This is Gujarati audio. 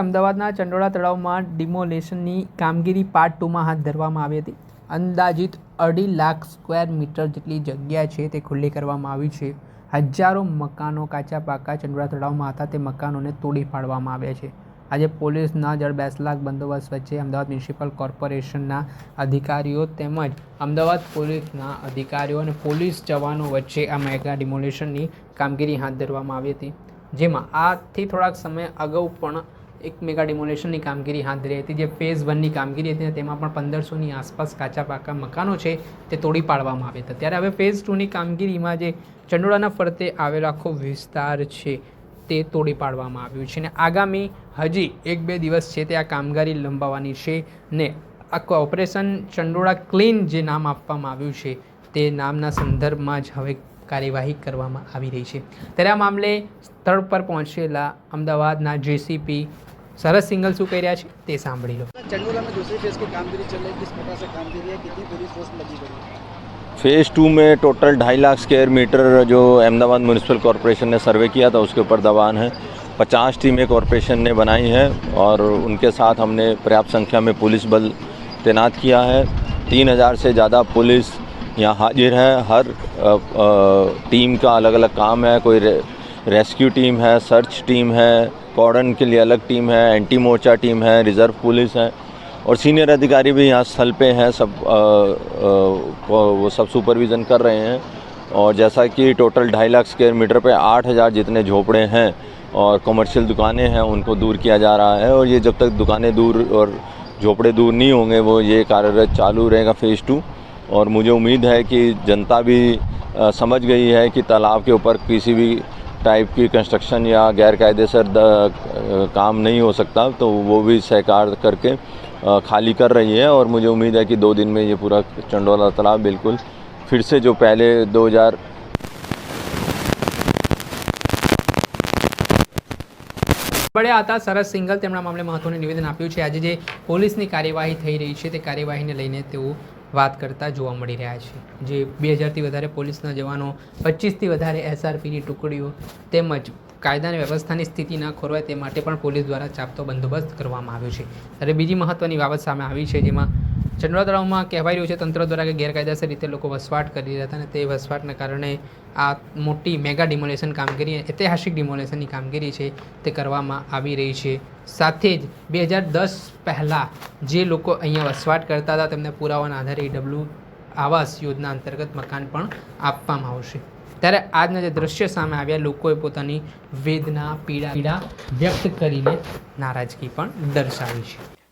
અમદાવાદના ચંડોળા તળાવમાં ડિમોલેશનની કામગીરી પાર્ટ ટુમાં હાથ ધરવામાં આવી હતી. અંદાજિત અઢી લાખ સ્ક્વેર મીટર જેટલી જગ્યા છે તે ખુલ્લી કરવામાં આવી છે. હજારો મકાનો કાચા પાકા ચંડોળા તળાવમાં હતા. તે મકાનોને તોડી પાડવામાં આવ્યા છે. આજે પોલીસના જળ બેસ લાખ બંદોબસ્ત વચ્ચે અમદાવાદ મ્યુનિસિપલ કોર્પોરેશનના અધિકારીઓ તેમજ અમદાવાદ પોલીસના અધિકારીઓ અને પોલીસ જવાનો વચ્ચે આ મેગા ડિમોલેશનની કામગીરી હાથ ધરવામાં આવી હતી. જેમાં આથી થોડાક સમય અગાઉ પણ એક મેગા ડિમોલેશનની કામગીરી હાથ ધરી હતી. જે ફેઝ વનની કામગીરી હતી તેમાં પણ પંદરસોની આસપાસ કાચા પાકા મકાનો છે તે તોડી પાડવામાં આવ્યા હતા. ત્યારે હવે ફેઝ ટુની કામગીરીમાં જે ચંડોળાના ફરતે આવેલો આખો વિસ્તાર છે તે તોડી પાડવામાં આવ્યું છે. અને આગામી હજી એક બે દિવસ છે તે આ કામગીરી લંબાવવાની છે ને આખું ઓપરેશન ચંડોળા ક્લીન જે નામ આપવામાં આવ્યું છે તે નામના સંદર્ભમાં જ હવે કાર્યવાહી કરવામાં આવી રહી છે. ત્યારે આ મામલે સ્થળ પર પહોંચેલા અમદાવાદના જેસીપી સરસ સિંગલ શું કહી રહ્યા છે તે સાંભળી લો चंडोला में दूसरी फेज की कामगिरी चल रही है किस प्रकार से कामगिरी है कितनी पुलिस फोर्स लगी गई है फेज़ टू में टोटल ढाई लाख स्क्वायर मीटर जो अहमदाबाद म्यूनिसिपल कॉरपोरेशन ने सर्वे किया था उसके ऊपर दबान है पचास टीमें कॉरपोरेशन ने बनाई हैं और उनके साथ हमने पर्याप्त संख्या में पुलिस बल तैनात किया है तीन हज़ार से ज़्यादा पुलिस यहाँ हाजिर है हर अ, अ, टीम का अलग अलग काम है कोई रे, रेस्क्यू टीम है सर्च टीम है कॉर्डन के लिए अलग टीम है एंटी मोर्चा टीम है रिज़र्व पुलिस है और सीनियर अधिकारी भी यहाँ स्थल पे हैं सब अ, अ, वो सब सुपरविज़न कर रहे हैं और जैसा कि टोटल ढाई लाख स्क्वेयर मीटर पे आठ हज़ार जितने झोपड़े हैं और कमर्शियल दुकानें हैं उनको दूर किया जा रहा है और ये जब तक दुकानें दूर और झोपड़े दूर नहीं होंगे वो ये कार्यरत चालू रहेगा फ़ेज़ टू और मुझे उम्मीद है कि जनता भी अ, समझ गई है कि तालाब के ऊपर किसी भी टाइप की कंस्ट्रक्शन या गैर कायदेसर द- अ, काम नहीं हो सकता तो वो भी सहकार करके अ, खाली कर रही है और मुझे उम्मीद है कि दो दिन में ये पूरा चंडोला तालाब बिल्कुल फिर से जो पहले 2000 પડ્યા હતા સરસ સિંગલ તેમના મામલે મહત્વનું નિવેદન આપ્યું છે આજે જે પોલીસની કાર્યવાહી થઈ રહી છે તે કાર્યવાહીને લઈને તેઓ વાત કરતા જોવા મળી રહ્યા છે. જે બે હજારથી વધારે પોલીસના જવાનો પચીસથી વધારે એસઆરપીની ટુકડીઓ તેમજ કાયદા અને વ્યવસ્થાની સ્થિતિ ન ખોરવાય તે માટે પણ પોલીસ દ્વારા ચાપતો બંદોબસ્ત કરવામાં આવ્યો છે. ત્યારે બીજી મહત્ત્વની બાબત સામે આવી છે, જેમાં ચંડોળા તળાવમાં કહેવાય રહ્યું છે, તંત્ર દ્વારા કે ગેરકાયદેસર રીતે લોકો વસવાટ કરી રહ્યા હતા અને તે વસવાટને કારણે આ મોટી મેગા ડિમોલેશન કામગીરી ઐતિહાસિક ડિમોલેશનની કામગીરી છે તે કરવામાં આવી રહી છે. સાથે જ બે હજાર દસ પહેલાં જે લોકો અહીંયા વસવાટ કરતા હતા, તેમને પુરાવાના આધારે ડબલ્યુ આવાસ યોજના અંતર્ગત મકાન પણ આપવામાં આવશે. ત્યારે આજના જે દ્રશ્ય સામે આવ્યા, લોકોએ પોતાની વેદના, પીડા પીડા વ્યક્ત કરીને નારાજગી પણ દર્શાવી છે.